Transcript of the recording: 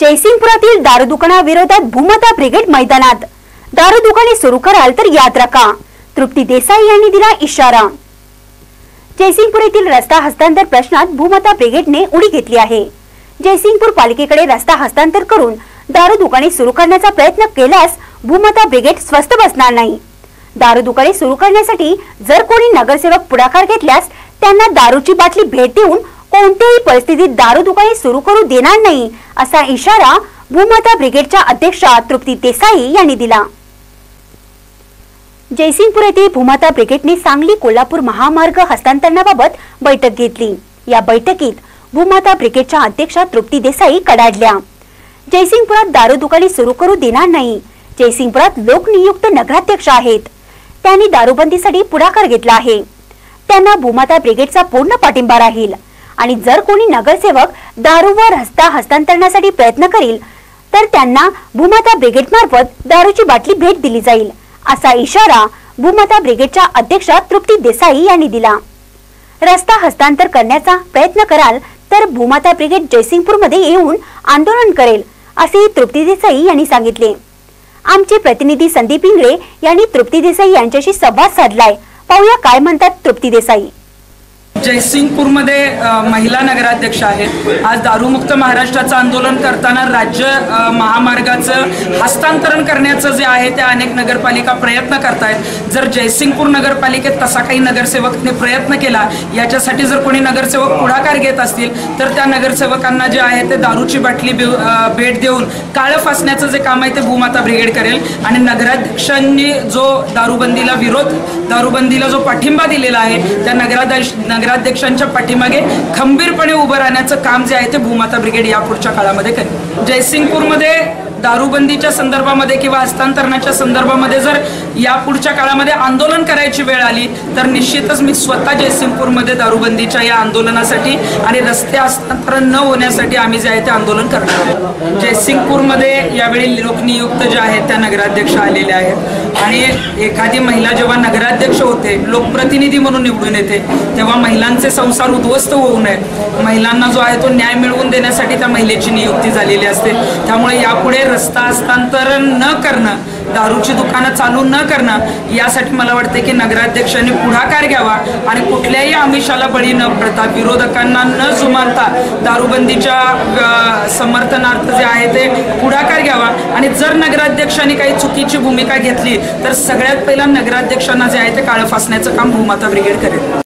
जयसिंगपुरातील दारू दुकानाविरोधात भूमता ब्रिगेड मैदानात. दारू दुकाने सुरू कराल तर याद राखा तृप्ती देसाई यांनी दिला इशारा. जयसिंगपूर येथील रस्ता हस्तांतर प्रश्नात भूमता ब्रिगेडने उडी घेतली आहे. जयसिंगपूर पालिकेकडे रस्ता हस्तांतर करून दारू दुकाने सुरू करण्याचा प्रयत्न केल्यास भूमता ब्रिगेड स्वस्थ बसणार नाही. दारू दुकाने सुरू करण्यासाठी जर कोणी नगरसेवक पुढाकार घेतल्यास त्यांना दारूची बाटली भेट देऊन कोणत्याही परिस्थितीत दारू दुकाने सुरू करू देणार नाही असा इशारा भूमाता ब्रिगेडच्या अध्यक्षा तृप्ती देसाई यांनी दिला. जयसिंगपूर येथे भूमाता ब्रिगेडने सांगली कोल्हापूर महामार्ग हस्तांतरणाबाबत बैठक घेतली. या बैठकीत भूमाता ब्रिगेडच्या अध्यक्षा तृप्ती देसाई कडाडल्या. जयसिंगपुरात दारू दुकाने सुरू करू देणार नाही. जयसिंगपुरात लोकनियुक्त नगराध्यक्ष आहेत. त्यांनी दारूबंदीसाठी पुढाकार घेतला आहे. त्यांना भूमाता ब्रिगेडचा पूर्ण पाठिंबा राहील. आणि जर कोणी नगरसेवक दारूवर रस्ता हस्तांतरणासाठी प्रयत्न करील तर त्यांना भूमाता ब्रिगेड मार्फत दारूची बाटली भेट दिली जाईल असा इशारा भूमाता ब्रिगेडच्या अध्यक्षा तृप्ती देसाई यांनी दिला. रस्ता हस्तांतर करण्याचा प्रयत्न कराल तर भूमाता ब्रिगेड जयसिंगपूरमध्ये येऊन आंदोलन करेल असे तृप्ती देसाई यांनी सांगितले. आमचे प्रतिनिधी संदीप इंगळे यांनी तृप्ती देसाई यांच्याशी संवाद साधलाय. पाहूया काय म्हणतात तृप्ती देसाई. जयसिंगपूरमध्ये महिला नगराध्यक्ष आहेत. आज दारूमुक्त महाराष्ट्राचं आंदोलन करताना राज्य महामार्गाचं हस्तांतरण करण्याचं जे आहे ते अनेक नगरपालिका प्रयत्न करतायत. जर जयसिंगपूर नगरपालिकेत तसा काही नगरसेवकने प्रयत्न केला याच्यासाठी जर कोणी नगरसेवक पुढाकार घेत असतील तर त्या नगरसेवकांना जे आहे ते दारूची बाटली भेट देऊन काळं फासण्याचं जे काम आहे ते भूमाता ब्रिगेड करेल. आणि नगराध्यक्षांनी जो दारूबंदीला विरोध दारूबंदीला जो पाठिंबा दिलेला आहे त्या नगराध्यक्ष नगराध्यक्षांच्या पाठीमागे खंबीरपणे उभं राहण्याचं काम जे आहे ते भूमाता ब्रिगेड यापुढच्या काळामध्ये करेल. जयसिंगपूरमध्ये दारूबंदीच्या संदर्भामध्ये किंवा हस्तांतरणाच्या संदर्भामध्ये जर या पुढच्या काळामध्ये आंदोलन करायची वेळ आली तर निश्चितच मी स्वतः जयसिंगपूरमध्ये दारूबंदीच्या या आंदोलनासाठी आणि रस्ते हस्तांतरण न होण्यासाठी आम्ही जे आहे ते आंदोलन करणार आहोत. जयसिंगपूरमध्ये यावेळी लोकनियुक्त जे आहेत त्या नगराध्यक्ष आलेल्या आहेत. आणि एखादी महिला जेव्हा नगराध्यक्ष होते लोकप्रतिनिधी म्हणून निवडून येते तेव्हा महिलांचे संसार उद्ध्वस्त होऊ नये. महिलांना जो आहे तो न्याय मिळवून देण्यासाठी त्या महिलेची नियुक्ती झालेली असते. त्यामुळे यापुढे रस्ता हस्तांतरण न करणं दारूची दुकानं चालू न करणं यासाठी मला वाटते की नगराध्यक्षांनी पुढाकार घ्यावा आणि कुठल्याही आमिषाला बळी न पडता विरोधकांना न जुमानता दारूबंदीच्या समर्थनार्थ जे आहे ते पुढाकार घ्यावा. आणि जर नगराध्यक्षांनी काही चुकीची भूमिका घेतली तर सगळ्यात पहिला नगराध्यक्षांना जे आहे ते काळं फासण्याचं काम भूमाता ब्रिगेड करेल.